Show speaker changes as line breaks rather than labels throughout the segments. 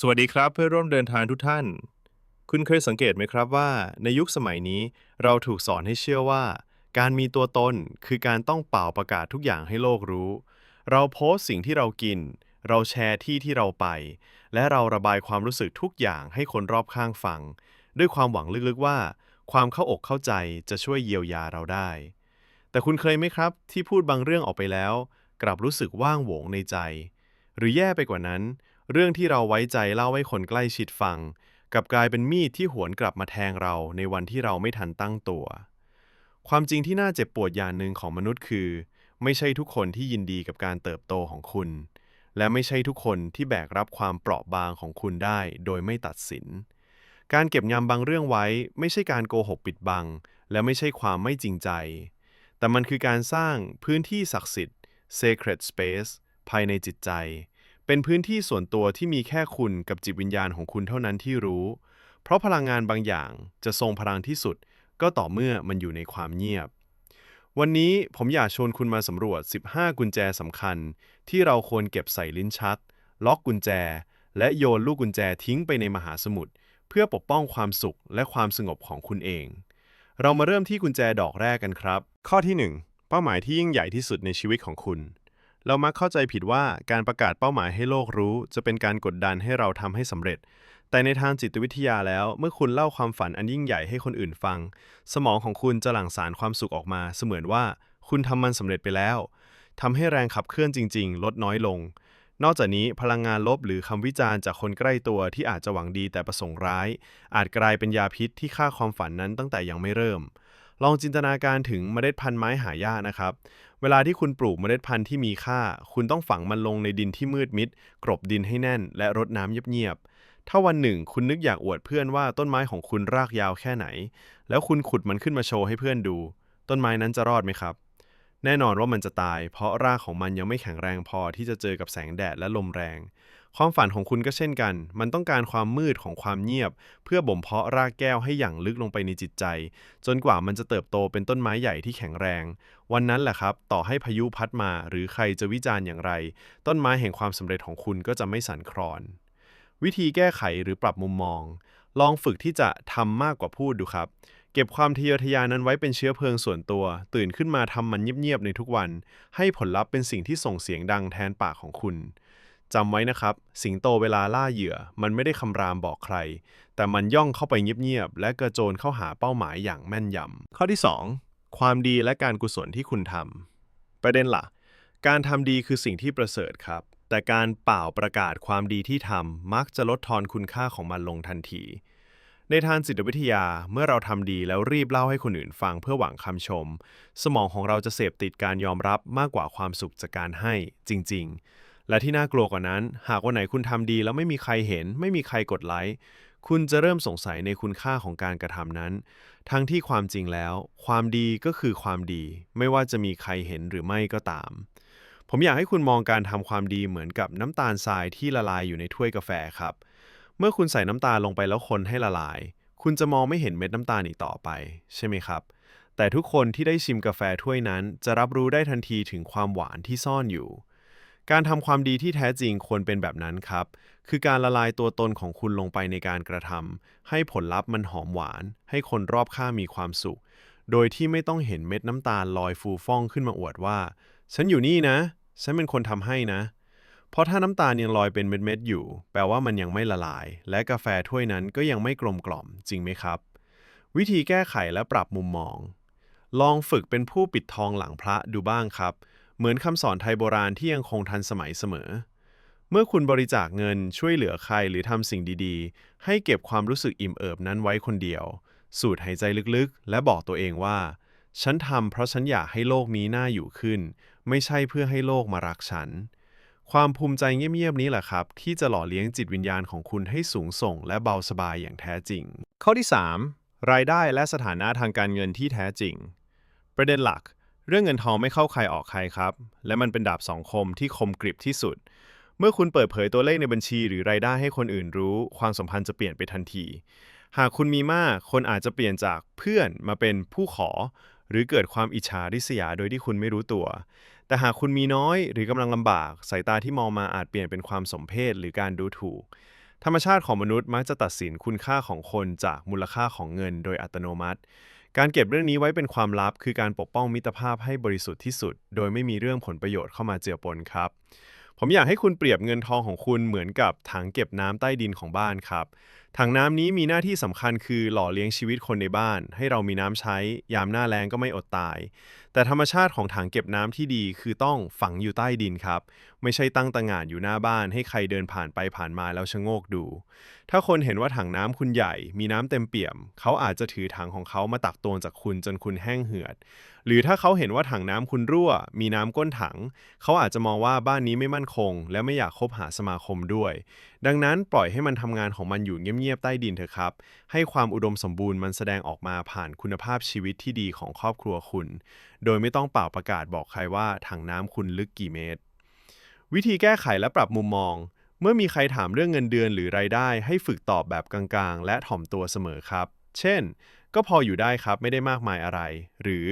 สวัสดีครับเพื่อนร่วมเดินทางทุกท่าน คุณเคยสังเกตไหมครับว่าในยุคสมัยนี้เราถูกสอนให้เชื่อว่า การมีตัวตนคือการต้องเป่าประกาศทุกอย่างให้โลกรู้ เราโพสต์สิ่งที่เรากิน เราแชร์ที่ที่เราไป และเราระบายความรู้สึกทุกอย่างให้คนรอบข้างฟัง ด้วยความหวังลึกๆว่า ความเข้าอกเข้าใจจะช่วยเยียวยาเราได้ แต่คุณเคยไหมครับ ที่พูดบางเรื่องออกไปแล้ว กลับรู้สึกว่างโหวงในใจ หรือแย่ไปกว่านั้น เรื่องที่เราไว้ใจเล่าให้คนใกล้ชิดฟังกับกลายเป็นมีดที่หวนกลับมาแทงเราในวันที่เราไม่ทันตั้งตัว ความจริงที่น่าเจ็บปวดอย่างหนึ่งของมนุษย์คือ ไม่ใช่ทุกคนที่ยินดีกับการเติบโตของคุณ และไม่ใช่ทุกคนที่แบกรับความเปราะบางของคุณได้โดยไม่ตัดสิน การเก็บยำบางเรื่องไว้ ไม่ใช่การโกหกปิดบัง และไม่ใช่ความไม่จริงใจ แต่มันคือการสร้างพื้นที่ศักดิ์สิทธิ์ sacred space ภายในจิตใจ เป็นพื้นที่ส่วนตัวที่มีแค่คุณกับจิตวิญญาณของคุณเท่านั้นที่รู้ เพราะพลังงานบางอย่างจะทรงพลังที่สุด ก็ต่อเมื่อมันอยู่ในความเงียบ วันนี้ผมอยากชวนคุณมาสำรวจ 15 กุญแจสำคัญ ที่เราควรเก็บใส่ลิ้นชัก ล็อกกุญแจ และโยนลูกกุญแจทิ้งไปในมหาสมุทรเพื่อปกป้องความสุขและความสงบของคุณเอง เรามาเริ่มที่กุญแจดอกแรกกันครับ ข้อที่ 1 เป้าหมายที่ยิ่งใหญ่ที่สุดในชีวิตของคุณ เรามักเข้าใจผิดว่าการประกาศเป้าหมายให้โลกรู้ จะเป็นการกดดันให้เราทำให้สำเร็จ แต่ในทางจิตวิทยาแล้ว เมื่อคุณเล่าความฝันอันยิ่งใหญ่ให้คนอื่นฟัง สมองของคุณจะหลั่งสารความสุขออกมา เสมือนว่าคุณทำมันสำเร็จไปแล้วทำให้แรงขับเคลื่อนจริง ๆ ลดน้อยลง นอกจากนี้พลังงานลบหรือคำวิจารณ์จากคนใกล้ตัวที่อาจจะหวังดีแต่ประสงค์ร้าย อาจกลายเป็นยาพิษที่ฆ่าความฝันนั้นตั้งแต่ยังไม่เริ่ม ลองจินตนาการถึงเมล็ดพันธุ์ไม้หายากนะครับ เวลาที่คุณปลูกเมล็ดพันธุ์ที่มีค่า คุณต้องฝังมันลงในดินที่มืดมิด กรบดินให้แน่น และรดน้ำเงียบๆ ถ้าวันหนึ่งคุณนึกอยากอวดเพื่อนว่าต้นไม้ของคุณรากยาวแค่ไหน แล้วคุณขุดมันขึ้นมาโชว์ให้เพื่อนดู ต้นไม้นั้นจะรอดไหมครับ แน่นอนว่ามันจะตาย เพราะรากของมันยังไม่แข็งแรงพอที่จะเจอกับแสงแดดและลมแรง ความฝันของคุณก็เช่นกัน มันต้องการความมืดของความเงียบ เพื่อบ่มเพาะรากแก้วให้อย่างลึกลงไปในจิตใจ จนกว่ามันจะเติบโตเป็นต้นไม้ใหญ่ที่แข็งแรง วันนั้นแหละครับ ต่อให้พายุพัดมา หรือใครจะวิจารณ์อย่างไร ต้นไม้แห่งความสำเร็จของคุณก็จะไม่สั่นคลอน วิธีแก้ไขหรือปรับมุมมอง ลองฝึกที่จะทำมากกว่าพูดดูครับเก็บความทะเยอทะยานนั้นไว้เป็นเชื้อเพลิงส่วนตัว ตื่นขึ้นมาทำมันเงียบๆในทุกวัน ให้ผลลัพธ์เป็นสิ่งที่ส่งเสียงดังแทนปากของคุณ จำไว้นะครับ สิงโตเวลาล่าเหยื่อ มันไม่ได้คำรามบอกใคร แต่มันย่องเข้าไปเงียบๆและกระโจนเข้าหาเป้าหมายอย่างแม่นยำข้อที่ 2 ความดีและการกุศลที่คุณทำประเด็นหลักการทำดีคือสิ่งที่ประเสริฐครับ แต่การเป่าประกาศความดีที่ทำมักจะลดทอนคุณค่าของมันลงทันที ในทางจิตวิทยาเมื่อเราทำดีแล้วรีบเล่าให้คนอื่นฟังเพื่อหวังคำชม สมองของเราจะเสพติดการยอมรับมากกว่าความสุขจากการให้จริง ๆ และที่น่ากลัวกว่านั้น หากวันไหนคุณทำดีแล้วไม่มีใครเห็น ไม่มีใครกดไลค์คุณจะเริ่มสงสัยในคุณค่าของการกระทำนั้น ทั้งที่ความจริงแล้ว ความดีก็คือความดี ไม่ว่าจะมีใครเห็นหรือไม่ก็ตาม ผมอยากให้คุณมองการทำความดีเหมือนกับน้ำตาลทรายที่ละลายอยู่ในถ้วยกาแฟครับ เมื่อคุณใส่น้ำตาลลงไปแล้วคนให้ละลาย คุณจะมองไม่เห็นเม็ดน้ำตาลอีกต่อไป ใช่ไหมครับ แต่ทุกคนที่ได้ชิมกาแฟถ้วยนั้น จะรับรู้ได้ทันทีถึงความหวานที่ซ่อนอยู่ การทำความดีที่แท้จริงควรเป็นแบบนั้นครับ คือการละลายตัวตนของคุณลงไปในการกระทำให้ผลลัพธ์มันหอมหวาน ให้คนรอบข้างมีความสุข โดยที่ไม่ต้องเห็นเม็ดน้ำตาลลอยฟูฟ่องขึ้นมาอวดว่า ฉันอยู่นี่นะ ฉันเป็นคนทำให้นะ เพราะถ้าน้ำตาลยังลอยเป็นเม็ดๆอยู่ แปลว่ามันยังไม่ละลาย และกาแฟถ้วยนั้นก็ยังไม่กลมกล่อม จริงไหมครับ วิธีแก้ไขและปรับมุมมอง ลองฝึกเป็นผู้ปิดทองหลังพระดูบ้างครับ เหมือนคำสอนไทยโบราณที่ยังคงทันสมัยเสมอ เมื่อคุณบริจาคเงินช่วยเหลือใครหรือทำสิ่งดีๆ ให้เก็บความรู้สึกอิ่มเอิบนั้นไว้คนเดียว สูดหายใจลึกๆ และบอกตัวเองว่า ฉันทำเพราะฉันอยากให้โลกนี้น่าอยู่ขึ้น ไม่ใช่เพื่อให้โลกมารักฉัน ความภูมิใจเงียบๆนี้แหละครับ ที่จะหล่อเลี้ยงจิตวิญญาณของคุณให้สูงส่ง และเบาสบายอย่างแท้จริง ข้อที่ 3 รายได้และสถานะทางการเงินที่แท้จริง ประเด็นหลัก เรื่องเงินทองไม่เข้าใครออกใครครับ และมันเป็นดาบสองคมที่คมกริบที่สุด เมื่อคุณเปิดเผยตัวเลขในบัญชีหรือรายได้ให้คนอื่นรู้ ความสัมพันธ์จะเปลี่ยนไปทันที หากคุณมีมากคนอาจจะเปลี่ยนจากเพื่อนมาเป็นผู้ขอ หรือเกิดความอิจฉาริษยาโดยที่คุณไม่รู้ตัว แต่หากคุณมีน้อยหรือกำลังลำบาก สายตาที่มองมาอาจเปลี่ยนเป็นความสมเพชหรือการดูถูก ธรรมชาติของมนุษย์มักจะตัดสินคุณค่าของคนจากมูลค่าของเงินโดยอัตโนมัติ การเก็บเรื่องนี้ไว้เป็นความลับ คือการปกป้องมิตรภาพให้บริสุทธิ์ที่สุด โดยไม่มีเรื่องผลประโยชน์เข้ามาเจือปนครับ ผมอยากให้คุณเปรียบเงินทองของคุณเหมือนกับถังเก็บน้ำใต้ดินของบ้านครับ ถังน้ำนี้มีหน้าที่สำคัญคือหล่อเลี้ยงชีวิตคนในบ้าน ให้เรามีน้ำใช้ ยามหน้าแล้งก็ไม่อดตายแต่ธรรมชาติของถังเก็บน้ำที่ดีคือต้องฝังอยู่ใต้ดินครับ ไม่ใช่ตั้งตะหงานอยู่หน้าบ้าน ให้ใครเดินผ่านไปผ่านมาแล้วชะโงกดู ถ้าคนเห็นว่าถังน้ำคุณใหญ่ มีน้ำเต็มเปี่ยม เขาอาจจะถือถังของเขามาตักตวงจากคุณจนคุณแห้งเหือด หรือถ้าเขาเห็นว่าถังน้ำคุณรั่ว มีน้ำก้นถัง เขาอาจจะมองว่าบ้านนี้ไม่มั่นคง และไม่อยากคบหาสมาคมด้วย ดังนั้นปล่อยให้มันทำงานของมันอยู่เงียบๆใต้ดินเถอะครับ ให้ความอุดมสมบูรณ์มันแสดงออกมาผ่านคุณภาพชีวิตที่ดีของครอบครัวคุณโดยไม่ต้องเป่าประกาศบอกใครว่าถังน้ำคุณลึกกี่เมตร วิธีแก้ไขและปรับมุมมอง เมื่อมีใครถามเรื่องเงินเดือนหรือรายได้ ให้ฝึกตอบแบบกลางๆ และถ่อมตัวเสมอครับ เช่น ก็พออยู่ได้ครับไม่ได้มากมายอะไร หรือ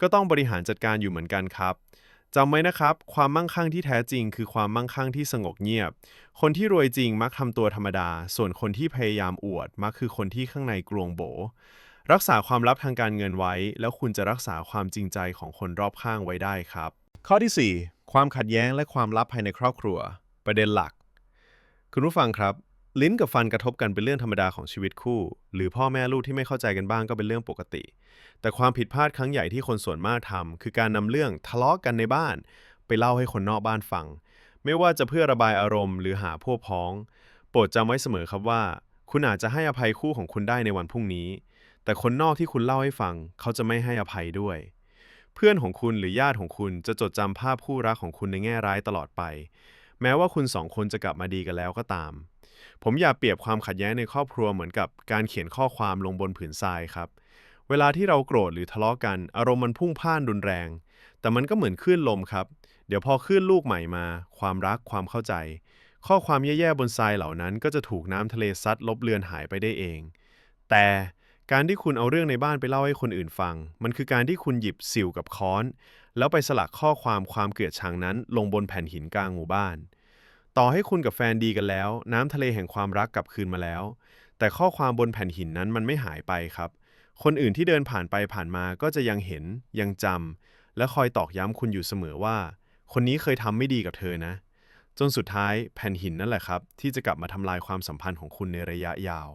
ก็ต้องบริหารจัดการอยู่เหมือนกันครับจำไว้นะครับ ความมั่งคั่งที่แท้จริง คือความมั่งคั่งที่สงบเงียบ คนที่รวยจริงมักทำตัวธรรมดา ส่วนคนที่พยายามอวดมักคือคนที่ข้างในกลวงโบ รักษาความลับทางการเงินไว้ แล้วคุณจะรักษาความจริงใจของคนรอบข้างไว้ได้ครับ ข้อที่ 4 ความขัดแย้งและความลับภายในครอบครัว ประเด็นหลัก คุณผู้ฟังครับ ลิ้นกับฟันกระทบกันเป็นเรื่องธรรมดาของชีวิตคู่ หรือพ่อแม่ลูกที่ไม่เข้าใจกันบ้างก็เป็นเรื่องปกติ แต่ความผิดพลาดครั้งใหญ่ที่คนส่วนมากทำคือการนำเรื่องทะเลาะกันในบ้าน ไปเล่าให้คนนอกบ้านฟัง ไม่ว่าจะเพื่อระบายอารมณ์หรือหาพวกพ้อง โปรดจำไว้เสมอครับว่า คุณอาจจะให้อภัยคู่ของคุณได้ในวันพรุ่งนี้ แต่คนนอกที่คุณเล่าให้ฟัง เขาจะไม่ให้อภัยด้วย เพื่อนของคุณหรือญาติของคุณจะจดจำภาพคู่รักของคุณในแง่ร้ายตลอดไป แม้ว่าคุณสองคนจะกลับมาดีกันแล้วก็ตาม ผมอยากเปรียบความขัดแย้งในครอบครัวเหมือนกับการเขียนข้อความลงบนผืนทรายครับ เวลาที่เราโกรธหรือทะเลาะกัน อารมณ์มันพุ่งพ่านรุนแรง แต่มันก็เหมือนคลื่นลมครับ เดี๋ยวพอคลื่นลูกใหม่มา ความรักความเข้าใจ ข้อความแย่ๆบนทรายเหล่านั้น ก็จะถูกน้ำทะเลซัดลบเลือนหายไปได้เอง แต่ การที่คุณเอาเรื่องในบ้านไปเล่าให้คนอื่นฟัง มันคือการที่คุณหยิบสิวกับค้อน แล้วไปสลักข้อความความเกลียดชังนั้น ลงบนแผ่นหินกลางหมู่บ้าน ต่อให้คุณกับแฟนดีกันแล้ว น้ำทะเลแห่งความรักกลับคืนมาแล้ว แต่ข้อความบนแผ่นหินนั้นมันไม่หายไปครับ คนอื่นที่เดินผ่านไปผ่านมาก็จะยังเห็น ยังจำและคอยตอกย้ำคุณอยู่เสมอว่า คนนี้เคยทำไม่ดีกับเธอนะ จนสุดท้ายแผ่นหินนั่นแหละครับ ที่จะกลับมาทำลายความสัมพันธ์ของคุณในระยะยาว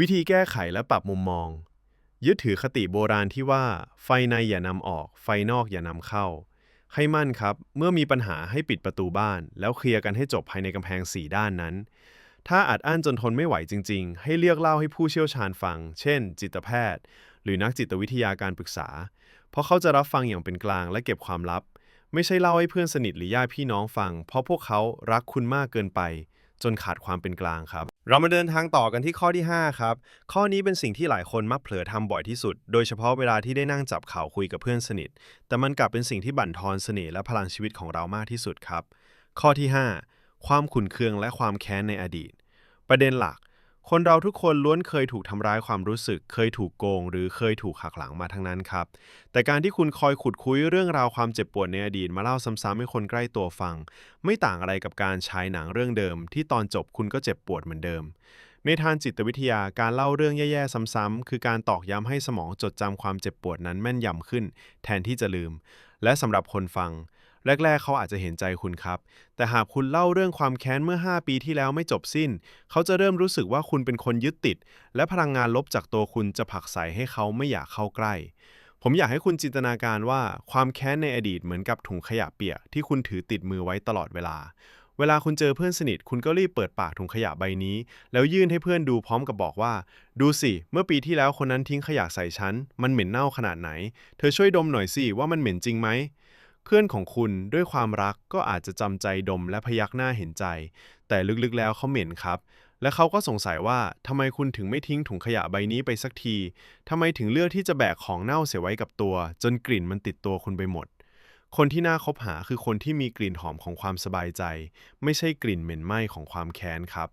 วิธีแก้ไขและปรับมุมมอง ยึดถือคติโบราณที่ว่า ไฟในอย่านำออก ไฟนอกอย่านำเข้า ให้มั่นครับ เมื่อมีปัญหาให้ปิดประตูบ้าน แล้วเคลียร์กันให้จบภายในกำแพงสี่ด้านนั้น ถ้าอัดอั้นจนทนไม่ไหวจริง ๆ ให้เรียกเล่าให้ผู้เชี่ยวชาญฟัง เช่น จิตแพทย์ หรือนักจิตวิทยาการปรึกษา เพราะเขาจะรับฟังอย่างเป็นกลางและเก็บความลับ ไม่ใช่เล่าให้เพื่อนสนิทหรือญาติพี่น้องฟัง เพราะพวกเขารักคุณมากเกินไป จนขาดความเป็นกลางครับ เรามาเดินทางต่อกันที่ข้อที่ 5 ครับ ข้อนี้เป็นสิ่งที่หลายคนมักเผลอทำบ่อยที่สุด โดยเฉพาะเวลาที่ได้นั่งจับข่าวคุยกับเพื่อนสนิท แต่มันกลับเป็นสิ่งที่บั่นทอนเสน่ห์และพลังชีวิตของเรามากที่สุดครับ ข้อที่ 5 ความขุ่นเคืองและความแค้นในอดีต ประเด็นหลัก คนเราทุกคนล้วนเคยถูกทำร้ายความรู้สึก เคยถูกโกง หรือเคยถูกหักหลังมาทั้งนั้นครับ แต่การที่คุณคอยขุดคุยเรื่องราวความเจ็บปวดในอดีตมาเล่าซ้ำๆให้คนใกล้ตัวฟัง ไม่ต่างอะไรกับการฉายหนังเรื่องเดิม ที่ตอนจบคุณก็เจ็บปวดเหมือนเดิม ในทางจิตวิทยาการเล่าเรื่องแย่ๆซ้ำๆคือการตอกย้ำให้สมองจดจำความเจ็บปวดนั้นแม่นยำขึ้น แทนที่จะลืม และสำหรับคนฟัง แรก ๆ เขาอาจจะเห็นใจคุณครับ แต่หากคุณเล่าเรื่องความแค้นเมื่อ 5 ปีที่แล้วไม่จบสิ้น เขาจะเริ่มรู้สึกว่าคุณเป็นคนยึดติด และพลังงานลบจากตัวคุณจะผลักไสให้เขาไม่อยากเข้าใกล้ ผมอยากให้คุณจินตนาการว่าความแค้นในอดีตเหมือนกับถุงขยะเปียกที่คุณถือติดมือไว้ตลอดเวลา เวลาคุณเจอเพื่อนสนิท คุณก็รีบเปิดปากถุงขยะใบนี้ แล้วยื่นให้เพื่อนดูพร้อมกับบอกว่า ดูสิ เมื่อปีที่แล้วคนนั้นทิ้งขยะใส่ฉัน มันเหม็นเน่าขนาดไหน เธอช่วยดมหน่อยสิว่ามันเหม็นจริงไหม เพื่อนของคุณด้วยความรักก็อาจจะจำใจดมและพยักหน้าเห็นใจ แต่ลึกๆแล้วเขาเหม็นครับ และเขาก็สงสัยว่าทำไมคุณถึงไม่ทิ้งถุงขยะใบนี้ไปสักทีทำไมถึงเลือกที่จะแบกของเน่าเสียไว้กับตัว จนกลิ่นมันติดตัวคุณไปหมด คนที่น่าคบหาคือคนที่มีกลิ่นหอมของความสบายใจ ไม่ใช่กลิ่นเหม็นไหม้ของความแค้นครับ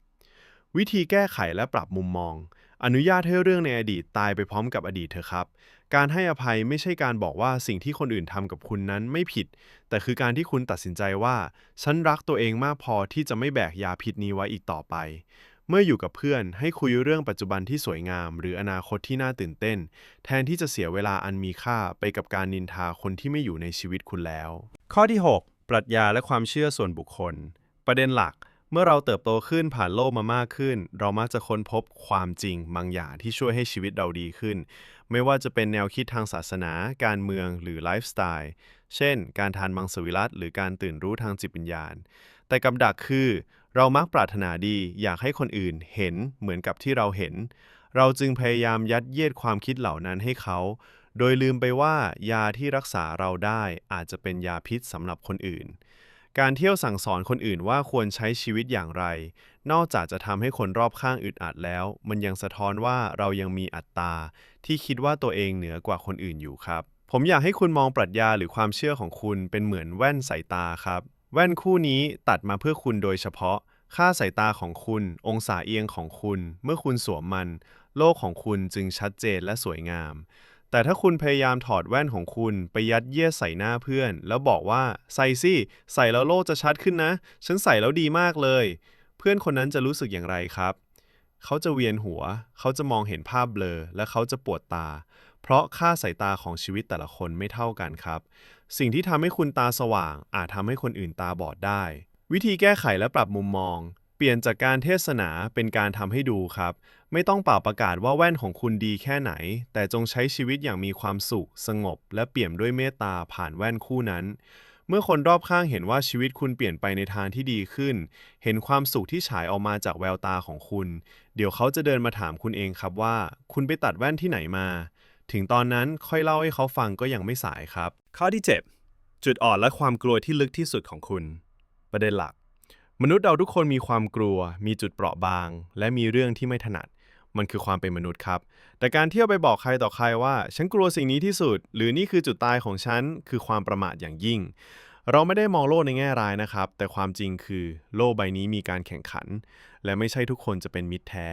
วิธีแก้ไขและปรับมุมมอง อนุญาตให้เรื่องในอดีตตายไปพร้อมกับอดีตเถอะครับ การให้อภัยไม่ใช่การบอกว่าสิ่งที่คนอื่นทำกับคุณนั้นไม่ผิด แต่คือการที่คุณตัดสินใจว่า ฉันรักตัวเองมากพอที่จะไม่แบกยาพิษนี้ไว้อีกต่อไป เมื่ออยู่กับเพื่อนให้คุยเรื่องปัจจุบันที่สวยงาม หรืออนาคตที่น่าตื่นเต้น แทนที่จะเสียเวลาอันมีค่าไปกับการนินทาคนที่ไม่อยู่ในชีวิตคุณแล้ว ข้อที่ 6 ปรัชญาและความเชื่อส่วนบุคคล ประเด็นหลัก เมื่อเราเติบโตขึ้นผ่านโลกมามากขึ้น เรามักจะค้นพบความจริงบางอย่างที่ช่วยให้ชีวิตเราดีขึ้น ไม่ว่าจะเป็นแนวคิดทางศาสนา การเมืองหรือไลฟ์สไตล์ เช่น การทานมังสวิรัตหรือการตื่นรู้ทางจิตวิญญาณ แต่กับดักคือ เรามักปรารถนาดีอยากให้คนอื่นเห็นเหมือนกับที่เราเห็น เราจึงพยายามยัดเยียดความคิดเหล่านั้นให้เขา โดยลืมไปว่ายาที่รักษาเราได้อาจจะเป็นยาพิษสำหรับคนอื่น การเที่ยวสั่งสอนคนอื่นว่าควรใช้ชีวิตอย่างไร นอกจากจะทำให้คนรอบข้างอึดอัดแล้ว มันยังสะท้อนว่าเรายังมีอัตตา ที่คิดว่าตัวเองเหนือกว่าคนอื่นอยู่ครับ ผมอยากให้คุณมองปรัชญาหรือความเชื่อของคุณเป็นเหมือนแว่นสายตาครับ แว่นคู่นี้ตัดมาเพื่อคุณโดยเฉพาะ ค่าสายตาของคุณ องศาเอียงของคุณ เมื่อคุณสวมมัน โลกของคุณจึงชัดเจนและสวยงาม แต่ถ้าคุณพยายามถอดแว่นของคุณไปยัดเยียดใส่หน้าเพื่อน แล้วบอกว่าใส่สิใส่แล้วโลกจะชัดขึ้นนะ ฉันใส่แล้วดีมากเลย เพื่อนคนนั้นจะรู้สึกอย่างไรครับ เขาจะเวียนหัว เขาจะมองเห็นภาพเบลอ และเขาจะปวดตา เพราะค่าสายตาของชีวิตแต่ละคนไม่เท่ากันครับ สิ่งที่ทำให้คุณตาสว่าง อาจทำให้คนอื่นตาบอดได้ วิธีแก้ไขและปรับมุมมอง เปลี่ยนจากการเทศนาเป็นการทำให้ดูครับ ไม่ต้องเป่าประกาศว่าแว่นของคุณดีแค่ไหน แต่จงใช้ชีวิตอย่างมีความสุข สงบ และเปี่ยมด้วยเมตตาผ่านแว่นคู่นั้น เมื่อคนรอบข้างเห็นว่าชีวิตคุณเปลี่ยนไปในทางที่ดีขึ้น เห็นความสุขที่ฉายออกมาจากแววตาของคุณ เดี๋ยวเขาจะเดินมาถามคุณเองครับว่า คุณไปตัดแว่นที่ไหนมา ถึงตอนนั้นค่อยเล่าให้เขาฟังก็ยังไม่สายครับ ข้อที่ 7 จุดอ่อนและความกลัวที่ลึกที่สุดของคุณ ประเด็นหลัก มนุษย์เราทุกคนมีความกลัว มีจุดเปราะบาง และมีเรื่องที่ไม่ถนัด มันคือความเป็นมนุษย์ครับ แต่การเที่ยวไปบอกใครต่อใครว่า ฉันกลัวสิ่งนี้ที่สุด หรือนี่คือจุดตายของฉัน คือความประมาทอย่างยิ่ง เราไม่ได้มองโลกในแง่ร้ายนะครับ แต่ความจริงคือโลกใบนี้มีการแข่งขัน และไม่ใช่ทุกคนจะเป็นมิตรแท้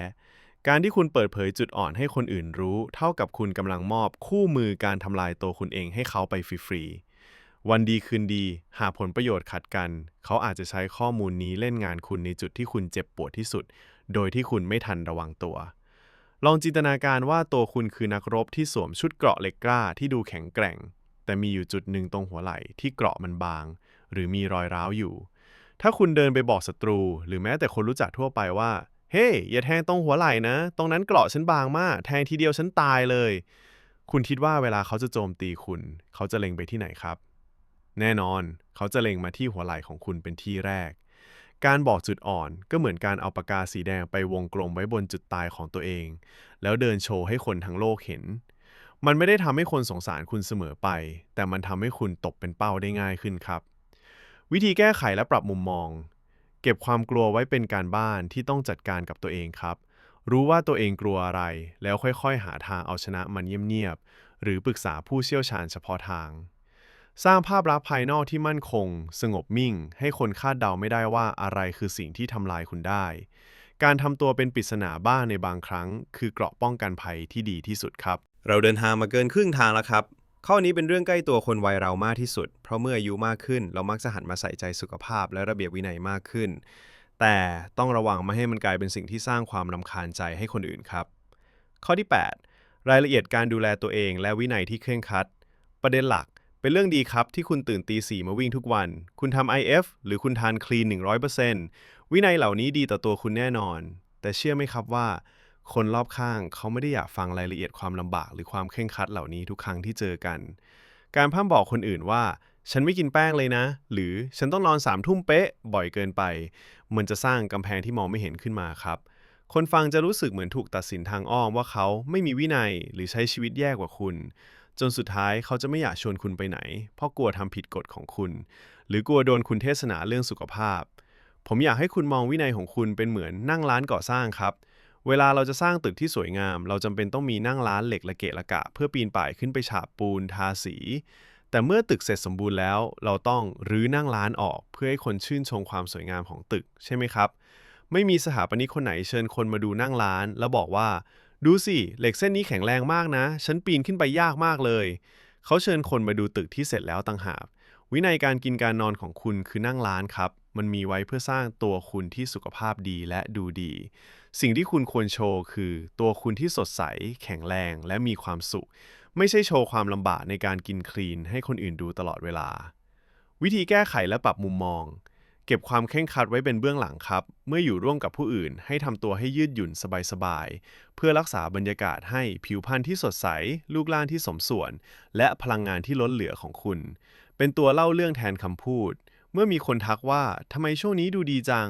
การที่คุณเปิดเผยจุดอ่อนให้คนอื่นรู้ เท่ากับคุณกำลังมอบคู่มือการทำลายตัวคุณเองให้เขาไปฟรีๆ วันดีคืนดี หากผลประโยชน์ขัดกัน เขาอาจจะใช้ข้อมูลนี้เล่นงานคุณในจุดที่คุณเจ็บปวดที่สุด โดยที่คุณไม่ทันระวังตัว ลองจินตนาการว่าตัวคุณคือนักรบที่สวมชุดเกราะเหล็กกล้าที่ดูแข็งแกร่ง แต่มีอยู่จุดหนึ่งตรงหัวไหล่ที่เกราะมันบาง หรือมีรอยร้าวอยู่ ถ้าคุณเดินไปบอกศัตรู หรือแม้แต่คนรู้จักทั่วไปว่า เฮ้อย่าแทงตรงหัวไหล่นะ ตรงนั้นเกราะฉันบางมาก แทงทีเดียวฉันตายเลย คุณคิดว่าเวลาเขาจะโจมตีคุณ เขาจะเล็งไปที่ไหนครับ แน่นอน เขาจะเล็งมาที่หัวไหล่ของคุณเป็นที่แรก การบอกจุดอ่อนก็เหมือนการเอาปากกาสีแดงไปวงกลมไว้บนจุดตายของตัวเอง แล้วเดินโชว์ให้คนทั้งโลกเห็น มันไม่ได้ทำให้คนสงสารคุณเสมอไป แต่มันทำให้คุณตกเป็นเป้าได้ง่ายขึ้นครับ วิธีแก้ไขและปรับมุมมอง เก็บความกลัวไว้เป็นการบ้านที่ต้องจัดการกับตัวเองครับรู้ว่าตัวเองกลัวอะไร แล้วค่อยๆ หาทางเอาชนะมันเงียบๆ หรือปรึกษาผู้เชี่ยวชาญเฉพาะทาง สร้างภาพลักษณ์ภายนอกที่มั่นคง สงบมิ่ง ให้คนคาดเดาไม่ได้ว่าอะไรคือสิ่งที่ทำลายคุณได้ การทำตัวเป็นปริศนาบ้าในบางครั้ง คือเกราะป้องกันภัยที่ดีที่สุดครับ เราเดินทางมาเกินครึ่งทางแล้วครับ ข้อนี้เป็นเรื่องใกล้ตัวคนวัยเรามากที่สุด เพราะเมื่ออายุมากขึ้น เรามักจะหันมาใส่ใจสุขภาพและระเบียบวินัยมากขึ้น แต่ต้องระวังไม่ให้มันกลายเป็นสิ่งที่สร้างความรำคาญใจให้คนอื่นครับ ข้อที่ 8 รายละเอียดการดูแลตัวเองและวินัยที่เคร่งครัด ประเด็นหลัก เป็นเรื่องดีครับที่คุณตื่นตีสี่มาวิ่งทุกวัน คุณทำ IF หรือคุณทานคลีน 100%วินัยเหล่านี้ดีต่อตัวคุณแน่นอน แต่เชื่อไหมครับว่า คนรอบข้างเขาไม่ได้อยากฟังรายละเอียดความลำบาก หรือความเคร่งครัดเหล่านี้ทุกครั้งที่เจอกัน การพร่ำบอกคนอื่นว่า ฉันไม่กินแป้งเลยนะ หรือฉันต้องนอนสามทุ่มเป๊ะ บ่อยเกินไป มันจะสร้างกำแพงที่มองไม่เห็นขึ้นมาครับคนฟังจะรู้สึกเหมือนถูกตัดสินทางอ้อมว่าเขาไม่มีวินัยหรือใช้ชีวิตแย่กว่าคุณ จนสุดท้ายเขาจะไม่อยากชวนคุณไปไหน เพราะกลัวทำผิดกฎของคุณ หรือกลัวโดนคุณเทศนาเรื่องสุขภาพ ผมอยากให้คุณมองวินัยของคุณเป็นเหมือนนั่งร้านก่อสร้างครับ เวลาเราจะสร้างตึกที่สวยงาม เราจำเป็นต้องมีนั่งร้านเหล็กละเกะละกะ เพื่อปีนป่ายขึ้นไปฉาบปูนทาสี แต่เมื่อตึกเสร็จสมบูรณ์แล้ว เราต้องรื้อนั่งร้านออก เพื่อให้คนชื่นชมความสวยงามของตึก ใช่ไหมครับ ไม่มีสถาปนิกคนไหนเชิญคนมาดูนั่งร้าน แล้วบอกว่า ดูสิ เหล็กเส้นนี้แข็งแรงมากนะ ฉันปีนขึ้นไปยากมากเลย เขาเชิญคนมาดูตึกที่เสร็จแล้วต่างหาก วินัยการกินการนอนของคุณคือนั่งร้านครับ มันมีไว้เพื่อสร้างตัวคุณที่สุขภาพดีและดูดี สิ่งที่คุณควรโชว์คือ ตัวคุณที่สดใส แข็งแรงและมีความสุข ไม่ใช่โชว์ความลำบากในการกินคลีนให้คนอื่นดูตลอดเวลา วิธีแก้ไขและปรับมุมมอง เก็บความเคร่งคัดไว้เป็นเบื้องหลังครับ เมื่ออยู่ร่วมกับผู้อื่น ให้ทำตัวให้ยืดหยุ่นสบายๆ เพื่อรักษาบรรยากาศให้ผิวพรรณที่สดใส ลูกล่างที่สมส่วน และพลังงานที่ล้นเหลือของคุณ เป็นตัวเล่าเรื่องแทนคำพูด เมื่อมีคนทักว่าทำไมช่วงนี้ดูดีจัง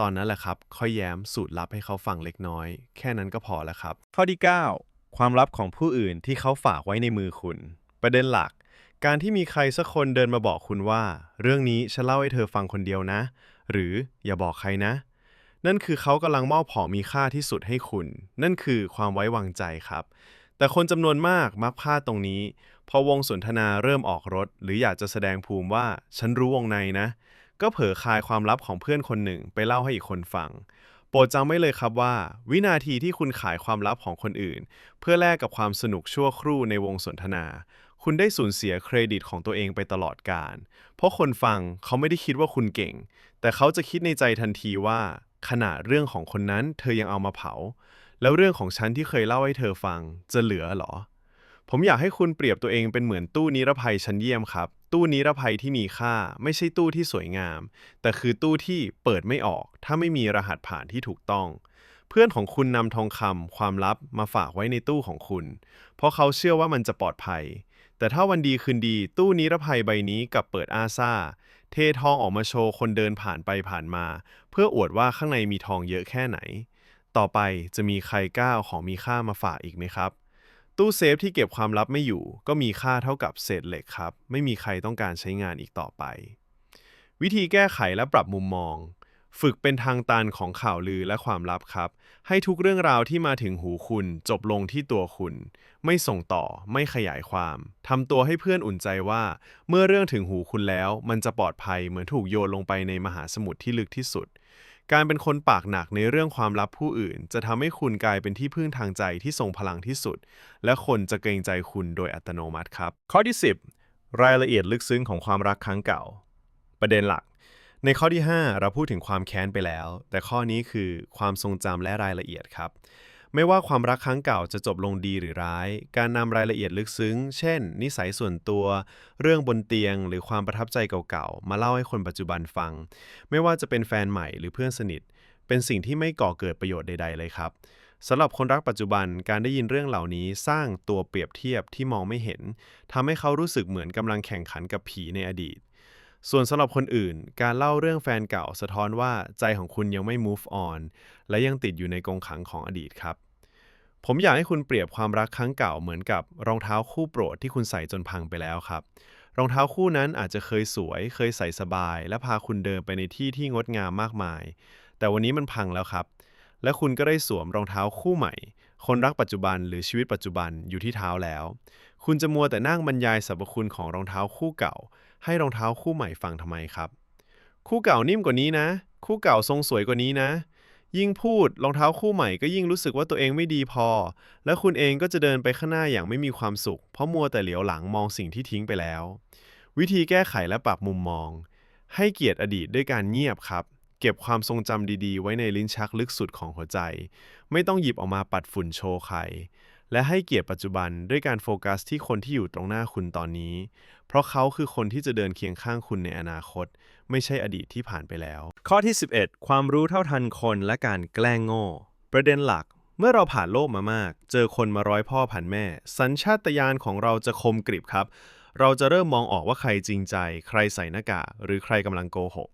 ตอนนั้นแหละครับ ค่อยแย้มสูตรลับให้เขาฟังเล็กน้อย แค่นั้นก็พอแล้วครับ
ข้อที่ 9 ความลับของผู้อื่นที่เขาฝากไว้ในมือคุณ
ประเด็นหลัก การที่มีใครสักคนเดินมาบอกคุณว่า เรื่องนี้ฉันเล่าให้เธอฟังคนเดียวนะ หรืออย่าบอกใครนะ นั่นคือเขากำลังมอบของมีค่าที่สุดให้คุณ นั่นคือความไว้วางใจครับ แต่คนจำนวนมากมักพลาดตรงนี้ พอวงสนทนาเริ่มออกรถ หรืออยากจะแสดงภูมิว่าฉันรู้วงในนะ ก็เผลอคายความลับของเพื่อนคนหนึ่งไปเล่าให้อีกคนฟังโปรดจำไว้เลยครับว่า วินาทีที่คุณขายความลับของคนอื่น เพื่อแลกกับความสนุกชั่วครู่ในวงสนทนา คุณได้สูญเสียเครดิตของตัวเองไปตลอดกาลเพราะคนฟังเขาไม่ได้คิดว่าคุณเก่ง แต่เขาจะคิดในใจทันทีว่า ขนาดเรื่องของคนนั้นเธอยังเอามาเผา แล้วเรื่องของฉันที่เคยเล่าให้เธอฟังจะเหลือหรอ ผมอยากให้คุณเปรียบตัวเองเป็นเหมือนตู้นิรภัยชั้นเยี่ยมครับ ตู้นิรภัยที่มีค่า ไม่ใช่ตู้ที่สวยงาม แต่คือตู้ที่เปิดไม่ออก ถ้าไม่มีรหัสผ่านที่ถูกต้องเพื่อนของคุณนำทองคำความลับมาฝากไว้ในตู้ของคุณ เพราะเขาเชื่อว่ามันจะปลอดภัย แต่ถ้าวันดีคืนดี ตู้นิรภัยใบนี้กลับเปิดอาซาเททองออกมาโชว์คนเดินผ่านไปผ่านมา เพื่ออวดว่าข้างในมีทองเยอะแค่ไหน ต่อไปจะมีใครกล้าเอาของมีค่ามาฝากอีกไหมครับ ตู้เซฟที่เก็บความลับไม่อยู่ ก็มีค่าเท่ากับเศษเหล็กครับ ไม่มีใครต้องการใช้งานอีกต่อไป วิธีแก้ไขและปรับมุมมอง ฝึกเป็นทางตันของข่าวลือและความลับครับ ให้ทุกเรื่องราวที่มาถึงหูคุณจบลงที่ตัวคุณ ไม่ส่งต่อไม่ขยายความทำตัวให้เพื่อนอุ่นใจว่า เมื่อเรื่องถึงหูคุณแล้ว มันจะปลอดภัยเหมือนถูกโยนลงไปในมหาสมุทรที่ลึกที่สุด การเป็นคนปากหนักในเรื่องความลับผู้อื่น จะทำให้คุณกลายเป็นที่พึ่งทางใจที่ทรงพลังที่สุด และคนจะเกรงใจคุณโดยอัตโนมัติครับ
ข้อที่ 10 รายละเอียดลึกซึ้งของความรักครั้งเก่า ประเด็นหลัก
ในข้อที่ 5 เราพูดถึงความแค้นไปแล้ว แต่ข้อนี้คือความทรงจำและรายละเอียดครับ ไม่ว่าความรักครั้งเก่าจะจบลงดีหรือร้าย การนำรายละเอียดลึกซึ้ง เช่น นิสัยส่วนตัว เรื่องบนเตียง หรือความประทับใจเก่าๆ มาเล่าให้คนปัจจุบันฟัง ไม่ว่าจะเป็นแฟนใหม่หรือเพื่อนสนิท เป็นสิ่งที่ไม่ก่อเกิดประโยชน์ใด ๆ เลยครับสำหรับคนรักปัจจุบันการได้ยินเรื่องเหล่านี้สร้างตัวเปรียบเทียบที่มองไม่เห็นทำให้เขารู้สึกเหมือนกำลังแข่งขันกับผีในอดีต ส่วนสำหรับคนอื่น การเล่าเรื่องแฟนเก่าสะท้อนว่าใจของคุณยังไม่ move on และยังติดอยู่ในกรงขังของอดีตครับ ผมอยากให้คุณเปรียบความรักครั้งเก่าเหมือนกับรองเท้าคู่โปรดที่คุณใส่จนพังไปแล้วครับ รองเท้าคู่นั้นอาจจะเคยสวย เคยใส่สบาย และพาคุณเดินไปในที่ที่งดงามมากมาย แต่วันนี้มันพังแล้วครับ และคุณก็ได้สวมรองเท้าคู่ใหม่ คนรักปัจจุบันหรือชีวิตปัจจุบันอยู่ที่เท้าแล้ว คุณจะมัวแต่นั่งบรรยายสรรพคุณของรองเท้าคู่เก่า ให้รองเท้าคู่ใหม่ฟังทำไมครับ คู่เก่านิ่มกว่านี้นะ คู่เก่าทรงสวยกว่านี้นะ ยิ่งพูดรองเท้าคู่ใหม่ก็ยิ่งรู้สึกว่าตัวเองไม่ดีพอ และคุณเองก็จะเดินไปข้างหน้าอย่างไม่มีความสุข เพราะมัวแต่เหลียวหลังมองสิ่งที่ทิ้งไปแล้ว วิธีแก้ไขและปรับมุมมอง ให้เกียรติอดีตด้วยการเงียบครับเก็บความทรงจำดีๆ ไว้ในลิ้นชักลึกสุดของหัวใจ ไม่ต้องหยิบออกมาปัดฝุ่นโชว์ใคร และให้เกียรติปัจจุบันด้วยการโฟกัสที่คนที่อยู่ตรงหน้าคุณตอนนี้ เพราะเขาคือคนที่จะเดินเคียงข้างคุณในอนาคต ไม่ใช่อดีตที่ผ่านไปแล้ว
ข้อที่ 11 ความรู้เท่าทันคนและการแกล้งโง่
ประเด็นหลัก เมื่อเราผ่านโลกมามาก เจอคนมาร้อยพ่อพันแม่ สัญชาตญาณของเราจะคมกริบครับ เราจะเริ่มมองออกว่าใครจริงใจ ใครใส่หน้ากากหรือใครกำลังโกหก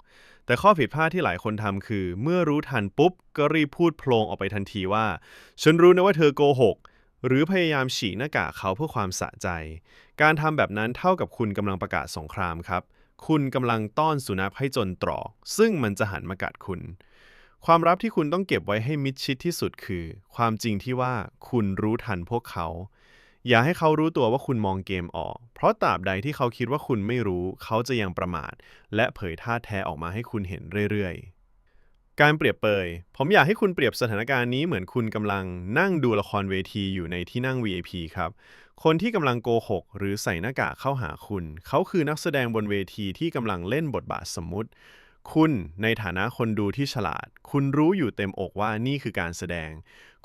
แต่ข้อผิดพลาดที่หลายคนทำคือ เมื่อรู้ทันปุ๊บ ก็รีบพูดโพลงออกไปทันทีว่า ฉันรู้นะว่าเธอโกหก หรือพยายามฉีกหน้ากากเขาเพื่อความสะใจ การทำแบบนั้นเท่ากับคุณกำลังประกาศสงครามครับ คุณกำลังต้อนสุนัขให้จนตรอก ซึ่งมันจะหันมากัดคุณ ความลับที่คุณต้องเก็บไว้ให้มิดชิดที่สุดคือ ความจริงที่ว่าคุณรู้ทันพวกเขา อย่าให้เขารู้ตัวว่าคุณมองเกมออก เพราะตราบใดที่เขาคิดว่าคุณไม่รู้ เขาจะยังประมาท และเผยท่าแท้ออกมาให้คุณเห็นเรื่อยๆ การเปรียบเปย ผมอยากให้คุณเปรียบสถานการณ์นี้เหมือนคุณกำลังนั่งดูละครเวทีอยู่ในที่นั่ง VIP ครับ คนที่กำลังโกหก หรือใส่หน้ากากเข้าหาคุณ เขาคือนักแสดงบนเวทีที่กำลังเล่นบทบาทสมมุติ คุณในฐานะคนดูที่ฉลาด คุณรู้อยู่เต็มอกว่านี่คือการแสดง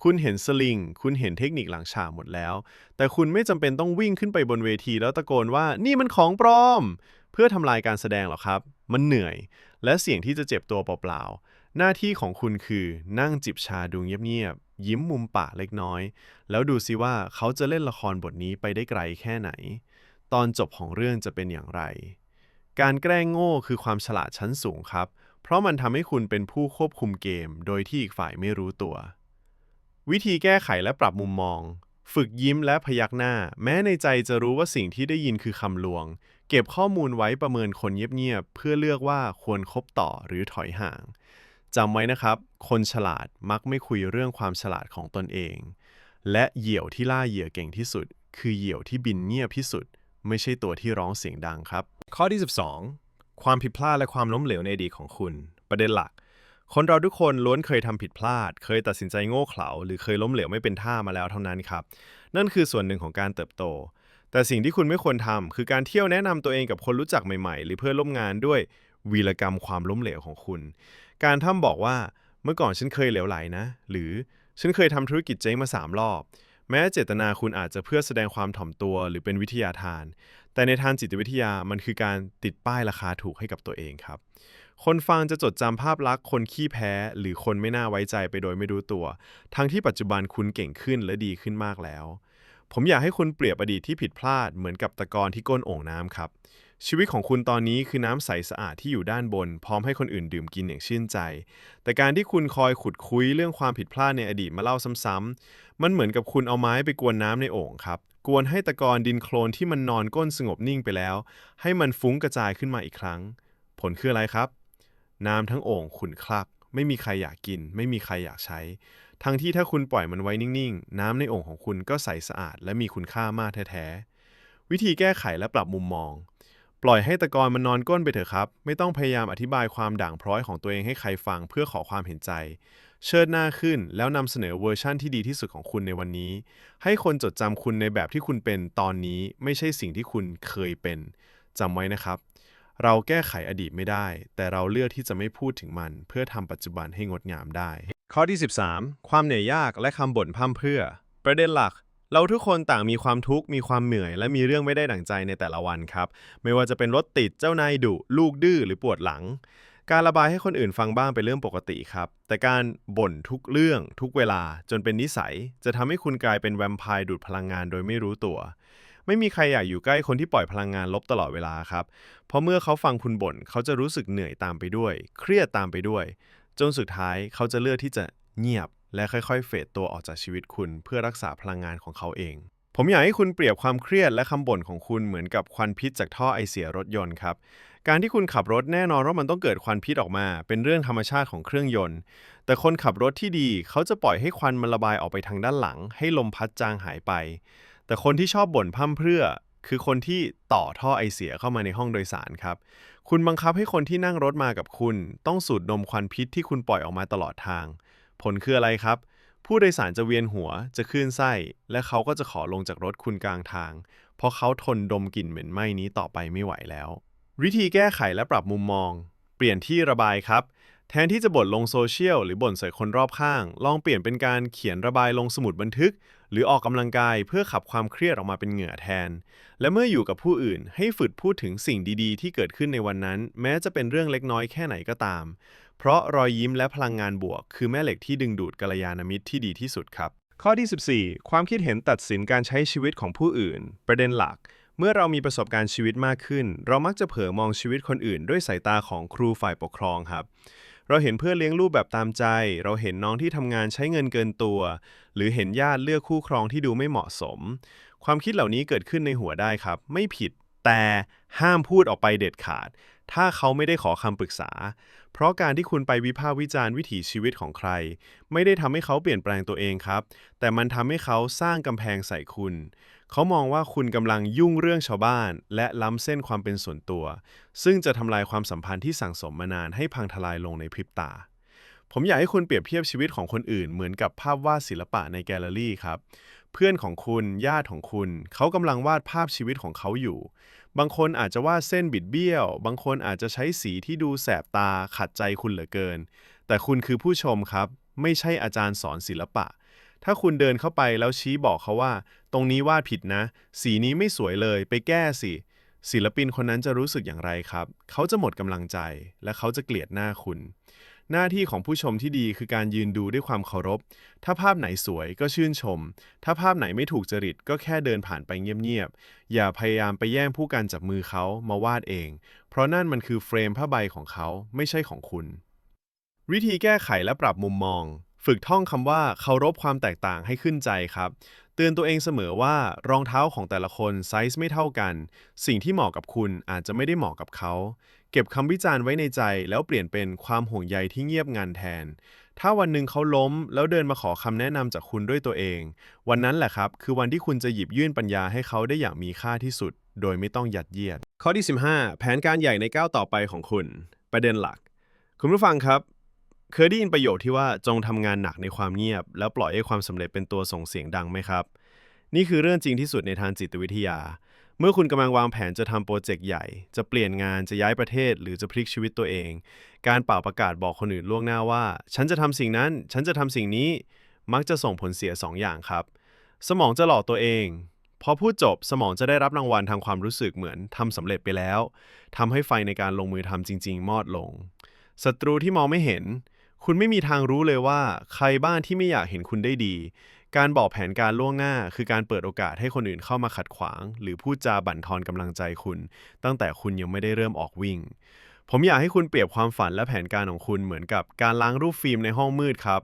คุณเห็นสลิง คุณเห็นเทคนิคหลังฉากหมดแล้ว แต่คุณไม่จำเป็นต้องวิ่งขึ้นไปบนเวทีแล้วตะโกนว่านี่มันของปลอม เพื่อทำลายการแสดงหรอกครับ มันเหนื่อย และเสี่ยงที่จะเจ็บตัวเปล่าๆ หน้าที่ของคุณคือนั่งจิบชาดูเงียบๆ ยิ้มมุมปากเล็กน้อย แล้วดูซิว่าเขาจะเล่นละครบทนี้ไปได้ไกลแค่ไหน ตอนจบของเรื่องจะเป็นอย่างไร การแกล้งโง่คือความฉลาดชั้นสูงครับ เพราะมันทำให้คุณเป็นผู้ควบคุมเกม โดยที่อีกฝ่ายไม่รู้ตัว วิธีแก้ไขและปรับมุมมอง ฝึกยิ้มและพยักหน้า แม้ในใจจะรู้ว่าสิ่งที่ได้ยินคือคำลวง เก็บข้อมูลไว้ประเมินคนเงียบๆเพื่อเลือกว่าควรคบต่อหรือถอยห่าง จำไว้นะครับ คนฉลาดมักไม่คุยเรื่องความฉลาดของตนเอง และเหยี่ยวที่ล่าเหยื่อเก่งที่สุด คือเหยี่ยวที่บินเงียบที่สุด ไม่ใช่ตัวที่ร้องเสียงดังครับ
ข้อที่ 12 ความผิดพลาดและความล้มเหลวในอดีตของคุณ ประเด็นหลัก คนเราทุกคนล้วนเคยทำผิดพลาด เคยตัดสินใจโง่เขลาหรือเคยล้มเหลวไม่เป็นท่ามาแล้วเท่านั้นครับ นั่นคือส่วนหนึ่งของการเติบโต แต่สิ่งที่คุณไม่ควรทำคือการเที่ยวแนะนำตัวเองกับคนรู้จักใหม่ๆ หรือเพื่อนร่วมงานด้วยวีรกรรมความล้มเหลวของคุณ การท่ำบอกว่าเมื่อก่อนฉันเคยเหลวไหลนะ หรือฉันเคยทำธุรกิจเจ๊งมาสามรอบ แม้เจตนาคุณอาจจะเพื่อแสดงความถ่อมตัวหรือเป็นวิทยาทาน แต่ในทางจิตวิทยามันคือการติดป้ายราคาถูกให้กับตัวเองครับ คนฟังจะจดจำภาพลักษณ์คนขี้แพ้ หรือคนไม่น่าไว้ใจไปโดยไม่รู้ตัว ทั้งที่ปัจจุบันคุณเก่งขึ้นและดีขึ้นมากแล้ว ผมอยากให้คุณเปรียบอดีตที่ผิดพลาดเหมือนกับตะกอนที่ก้นโอ่งน้ำครับ ชีวิตของคุณตอนนี้คือน้ำใสสะอาดที่อยู่ด้านบน พร้อมให้คนอื่นดื่มกินอย่างชื่นใจ แต่การที่คุณคอยขุดคุยเรื่องความผิดพลาดในอดีตมาเล่าซ้ำๆ มันเหมือนกับคุณเอาไม้ไปกวนน้ำในโอ่งครับ กวนให้ตะกอนดินโคลนที่มันนอนก้นสงบนิ่งไปแล้ว ให้มันฟุ้งกระจายขึ้นมาอีกครั้ง ผลคืออะไรครับ น้ำทั้งโอ่งขุ่นคลัก ไม่มีใครอยากกิน ไม่มีใครอยากใช้ ทั้งที่ถ้าคุณปล่อยมันไว้นิ่งๆ น้ำในโอ่งของคุณก็ใสสะอาด และมีคุณค่ามากแท้ๆ วิธีแก้ไขและปรับมุมมอง ปล่อยให้ตะกอนมันนอนก้นไปเถอะครับ ไม่ต้องพยายามอธิบายความด่างพร้อยของตัวเองให้ใครฟังเพื่อขอความเห็นใจ เชิดหน้าขึ้นแล้วนำเสนอเวอร์ชั่นที่ดีที่สุดของคุณในวันนี้ ให้คนจดจำคุณในแบบที่คุณเป็นตอนนี้ไม่ใช่สิ่งที่คุณเคยเป็นจำไว้นะครับ เราแก้ไขอดีตไม่ได้ แต่เราเลือกที่จะไม่พูดถึงมัน เพื่อทำปัจจุบันให้งดงามได้ ข้อที่ 13 ความเหนื่อยยากและคำบ่นพร่ำเพรื่อ ประเด็นหลัก
เราทุกคนต่างมีความทุกข์มีความเหนื่อย และมีเรื่องไม่ได้ดั่งใจในแต่ละวันครับ ไม่ว่าจะเป็นรถติดเจ้านายดุลูกดื้อหรือปวดหลัง การระบายให้คนอื่นฟังบ้างเป็นเรื่องปกติครับ แต่การบ่นทุกเรื่องทุกเวลาจนเป็นนิสัย จะทำให้คุณกลายเป็นแวมไพร์ดูดพลังงานโดยไม่รู้ตัว ไม่มีใครอยากอยู่ใกล้คนที่ปล่อยพลังงานลบตลอดเวลาครับ เพราะเมื่อเขาฟังคุณบ่นเขาจะรู้สึกเหนื่อยตามไปด้วย เครียดตามไปด้วย จนสุดท้ายเขาจะเลือกที่จะเงียบ และค่อยๆ เฟดตัวออกจากชีวิตคุณเพื่อรักษาพลังงานของเขาเอง ผมอยากให้คุณเปรียบความเครียดและคำบ่นของคุณเหมือนกับควันพิษจากท่อไอเสียรถยนต์ครับ การที่คุณขับรถแน่นอนว่ามันต้องเกิดควันพิษออกมา เป็นเรื่องธรรมชาติของเครื่องยนต์ แต่คนขับรถที่ดีเขาจะปล่อยให้ควันมันระบายออกไปทางด้านหลัง ให้ลมพัดจางหายไป แต่คนที่ชอบบ่นพ่ำเพรื่อคือคนที่ต่อท่อไอเสียเข้ามาในห้องโดยสารครับ คุณบังคับให้คนที่นั่งรถมากับคุณ ต้องสูดดมควันพิษที่คุณปล่อยออกมาตลอดทาง ผลคืออะไรครับ ผู้โดยสารจะเวียนหัวจะคลื่นไส้ และเขาก็จะขอลงจากรถคุณกลางทาง เพราะเขาทนดมกลิ่นเหม็นไหม้นี้ต่อไปไม่ไหวแล้ว วิธีแก้ไขและปรับมุมมอง เปลี่ยนที่ระบายครับแทนที่จะบ่นลงโซเชียลหรือบ่นใส่คนรอบข้าง ลองเปลี่ยนเป็นการเขียนระบายลงสมุดบันทึก หรือออกกำลังกายเพื่อขับความเครียดออกมาเป็นเหงื่อแทน และเมื่ออยู่กับผู้อื่นให้ฝึกพูดถึงสิ่งดีๆ ที่เกิดขึ้นในวันนั้น แม้จะเป็นเรื่องเล็กน้อยแค่ไหนก็ตาม เพราะรอยยิ้มและพลังงานบวก คือแม่เหล็กที่ดึงดูดกัลยาณมิตรที่ดีที่สุดครับ
ข้อที่ 14 ความคิดเห็นตัดสินการใช้ชีวิตของผู้อื่น ประเด็นหลัก เมื่อเรามีประสบการณ์ชีวิตมากขึ้น เรามักจะเผลอมองชีวิตคนอื่น ด้วยสายตาของครูฝ่ายปกครองครับ เราเห็นเพื่อนเลี้ยงลูกแบบตามใจ เราเห็นน้องที่ทำงานใช้เงินเกินตัว หรือเห็นญาติเลือกคู่ครองที่ดูไม่เหมาะสม ความคิดเหล่านี้เกิดขึ้นในหัวได้ครับ ไม่ผิดแต่ห้ามพูดออกไปเด็ดขาด ถ้าเขาไม่ได้ขอคำปรึกษา เพราะการที่คุณไปวิพากษ์วิจารณ์วิถีชีวิตของใคร ไม่ได้ทำให้เขาเปลี่ยนแปลงตัวเองครับ แต่มันทำให้เขาสร้างกำแพงใส่คุณ เขามองว่าคุณกำลังยุ่งเรื่องชาวบ้าน และล้ำเส้นความเป็นส่วนตัว ซึ่งจะทำลายความสัมพันธ์ที่สั่งสมมานานให้พังทลายลงในพริบตาผมอยากให้คุณเปรียบเทียบชีวิตของคนอื่นเหมือนกับภาพวาดศิลปะในแกลเลอรี่ครับ เพื่อนของคุณญาติของคุณ เขากำลังวาดภาพชีวิตของเขาอยู่ บางคนอาจจะวาดเส้นบิดเบี้ยว บางคนอาจจะใช้สีที่ดูแสบตาขัดใจคุณเหลือเกิน แต่คุณคือผู้ชมครับ ไม่ใช่อาจารย์สอนศิลปะ ถ้าคุณเดินเข้าไปแล้วชี้บอกเขาว่า ตรงนี้วาดผิดนะ สีนี้ไม่สวยเลย ไปแก้สิ ศิลปินคนนั้นจะรู้สึกอย่างไรครับ เขาจะหมดกำลังใจ และเขาจะเกลียดหน้าคุณ หน้าที่ของผู้ชมที่ดีคือการยืนดูด้วยความเคารพ ถ้าภาพไหนสวยก็ชื่นชม ถ้าภาพไหนไม่ถูกจริตก็แค่เดินผ่านไปเงียบๆ อย่าพยายามไปแย่งผู้การจับมือเขามาวาดเอง เพราะนั่นมันคือเฟรมผ้าใบของเขาไม่ใช่ของคุณ วิธีแก้ไขและปรับมุมมอง ฝึกท่องคำว่าเคารพความแตกต่างให้ขึ้นใจครับ ตือนตัวเองเสมอว่ารองเท้าของแต่ละคนไซส์ไม่เท่ากัน สิ่งที่เหมาะกับคุณอาจจะไม่ได้เหมาะกับเขา เก็บคำวิจารณ์ไว้ในใจแล้วเปลี่ยนเป็นความห่วงใยที่เงียบงันแทน ถ้าวันหนึ่งเขาล้ม แล้วเดินมาขอคำแนะนำจากคุณด้วยตัวเอง วันนั้นแหละครับ คือวันที่คุณจะหยิบยื่นปัญญาให้เขาได้อย่างมีค่าที่สุด โดยไม่ต้องยัดเยียด ข้อที่ 15 แผนการใหญ่ในก้าวต่อไปของคุณ ประเด็นหลัก คุณผู้ฟังครับ เคยได้ยินประโยคที่ว่าจงทำงานหนักในความเงียบ แล้วปล่อยให้ความสำเร็จเป็นตัวส่งเสียงดังไหมครับ นี่คือเรื่องจริงที่สุดในทางจิตวิทยา เมื่อคุณกำลังวางแผนจะทำโปรเจกต์ใหญ่ จะเปลี่ยนงานจะย้ายประเทศ หรือจะพลิกชีวิตตัวเอง การเป่าประกาศบอกคนอื่นล่วงหน้าว่า ฉันจะทำสิ่งนั้น ฉันจะทำสิ่งนี้มักจะส่งผลเสียสองอย่างครับ สมองจะหลอกตัวเองพอพูดจบสมองจะได้รับรางวัลทางความรู้สึกเหมือนทำสำเร็จไปแล้วทำให้ไฟในการลงมือทำจริง ๆ มอดลงศัตรูที่มองไม่เห็น คุณไม่มีทางรู้เลยว่า ใครบ้างที่ไม่อยากเห็นคุณได้ดี การบอกแผนการล่วงหน้า คือการเปิดโอกาสให้คนอื่นเข้ามาขัดขวาง หรือพูดจาบั่นทอนกำลังใจคุณ ตั้งแต่คุณยังไม่ได้เริ่มออกวิ่ง ผมอยากให้คุณเปรียบความฝันและแผนการของคุณเหมือนกับการล้างรูปฟิล์มในห้องมืดครับ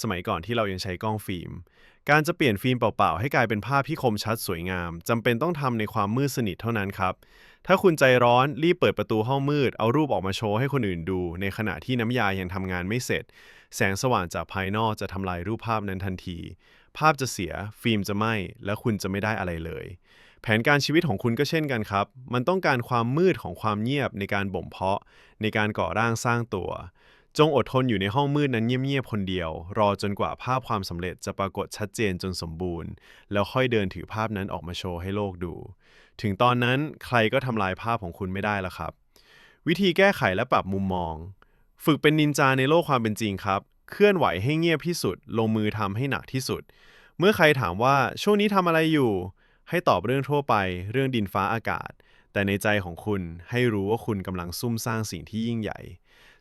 สมัยก่อนที่เรายังใช้กล้องฟิล์ม การจะเปลี่ยนฟิล์มเปล่าๆ ให้กลายเป็นภาพที่คมชัดสวยงามจำเป็นต้องทำในความมืดสนิทเท่านั้นครับ ถ้าคุณใจร้อนรีบเปิดประตูห้องมืด เอารูปออกมาโชว์ให้คนอื่นดู ในขณะที่น้ำยายังทำงานไม่เสร็จ แสงสว่างจากภายนอกจะทำลายรูปภาพนั้นทันที ภาพจะเสีย ฟิล์มจะไหม้และคุณจะไม่ได้อะไรเลย แผนการชีวิตของคุณก็เช่นกันครับ มันต้องการความมืดของความเงียบในการบ่มเพาะ ในการก่อร่างสร้างตัว จงอดทนอยู่ในห้องมืดนั้นเงียบๆคนเดียว รอจนกว่าภาพความสำเร็จจะปรากฏชัดเจนจนสมบูรณ์ แล้วค่อยเดินถือภาพนั้นออกมาโชว์ให้โลกดู ถึงตอนนั้นใครก็ทำลายภาพของคุณไม่ได้แล้วครับ วิธีแก้ไขและปรับมุมมอง ฝึกเป็นนินจาในโลกความเป็นจริงครับ เคลื่อนไหวให้เงียบที่สุด ลงมือทำให้หนักที่สุด เมื่อใครถามว่าช่วงนี้ทำอะไรอยู่ ให้ตอบเรื่องทั่วไป เรื่องดินฟ้าอากาศ แต่ในใจของคุณให้รู้ว่าคุณกำลังซุ่มสร้างสิ่งที่ยิ่งใหญ่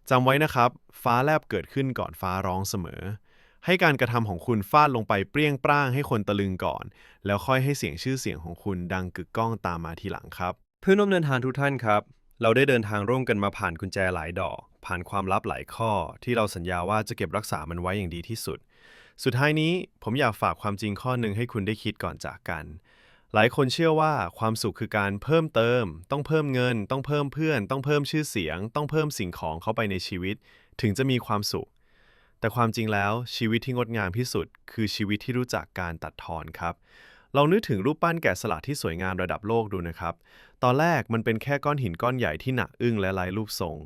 จำไว้นะครับ ฟ้าแลบเกิดขึ้นก่อนฟ้าร้องเสมอ ให้การกระทำของคุณฟาดลงไปเปรี้ยงปร้างให้คนตะลึงก่อน แล้วค่อยให้เสียงชื่อเสียงของคุณดังกึกก้องตามมาทีหลังครับ เพื่อนร่วมเดินทางทุกท่านครับ เราได้เดินทางร่วมกันมาผ่านกุญแจหลายดอก ผ่านความลับหลายข้อ ที่เราสัญญาว่าจะเก็บรักษามันไว้อย่างดีที่สุด สุดท้ายนี้ผมอยากฝากความจริงข้อหนึ่งให้คุณได้คิดก่อนจากกันหลายคนเชื่อว่าความสุขคือการเพิ่มเติม ต้องเพิ่มเงิน ต้องเพิ่มเพื่อน ต้องเพิ่มชื่อเสียง ต้องเพิ่มสิ่งของเข้าไปในชีวิต ถึงจะมีความสุข แต่ความจริงแล้วชีวิตที่งดงามที่สุด คือชีวิตที่รู้จักการตัดทอนครับลองนึกถึงรูปปั้นแกะสลักที่สวยงามระดับโลกดูนะครับ ตอนแรกมันเป็นแค่ก้อนหินก้อนใหญ่ที่หนักอึ้งและไร้รูปทรง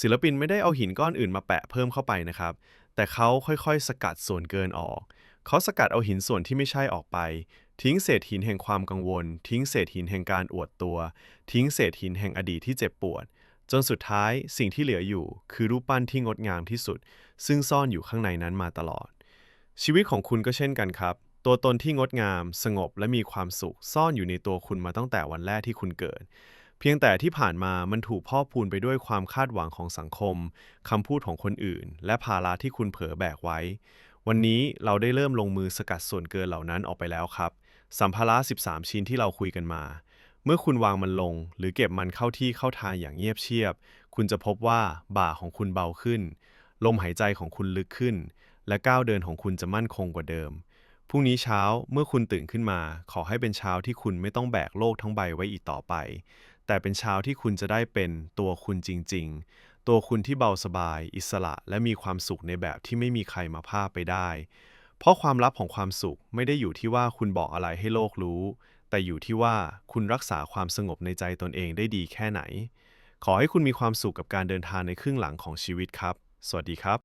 ศิลปินไม่ได้เอาหินก้อนอื่นมาแปะเพิ่มเข้าไปนะครับ แต่เขาค่อยๆ สกัดส่วนเกินออก เขาสกัดเอาหินส่วนที่ไม่ใช่ออกไป ทิ้งเศษหินแห่งความกังวล ทิ้งเศษหินแห่งการอวดตัว ทิ้งเศษหินแห่งอดีตที่เจ็บปวด จนสุดท้ายสิ่งที่เหลืออยู่ คือรูปปั้นที่งดงามที่สุด ซึ่งซ่อนอยู่ข้างในนั้นมาตลอด ชีวิตของคุณก็เช่นกันครับ ตัวตนที่งดงาม สงบและมีความสุข ซ่อนอยู่ในตัวคุณมาตั้งแต่วันแรกที่คุณเกิด เพียงแต่ที่ผ่านมามันถูกพ่อพูนไปด้วยความคาดหวังของสังคมคำพูดของคนอื่น และภาระที่คุณเผลอแบกไว้ วันนี้เราได้เริ่มลงมือสกัดส่วนเกินเหล่านั้นออกไปแล้วครับ สัมภาระ 13 ชิ้นที่เราคุยกันมาเมื่อคุณวางมันลง หรือเก็บมันเข้าที่เข้าทางอย่างเงียบเชียบ คุณจะพบว่าบ่าของคุณเบาขึ้น ลมหายใจของคุณลึกขึ้น และก้าวเดินของคุณจะมั่นคงกว่าเดิม พรุ่งนี้เช้าเมื่อคุณตื่นขึ้นมา ขอให้เป็นเช้าที่คุณไม่ต้องแบกโลกทั้งใบไว้อีกต่อไป แต่เป็นเช้าที่คุณจะได้เป็นตัวคุณจริง ๆ ตัวคุณที่เบาสบาย อิสระ และมีความสุขในแบบที่ไม่มีใครมาพาไปได้ เพราะความลับของความสุขไม่ได้อยู่ที่ว่าคุณบอกอะไรให้โลกรู้ แต่อยู่ที่ว่าคุณรักษาความสงบในใจตนเองได้ดีแค่ไหน ขอให้คุณมีความสุขกับการเดินทางในครึ่งหลังของชีวิตครับ สวัสดีครับ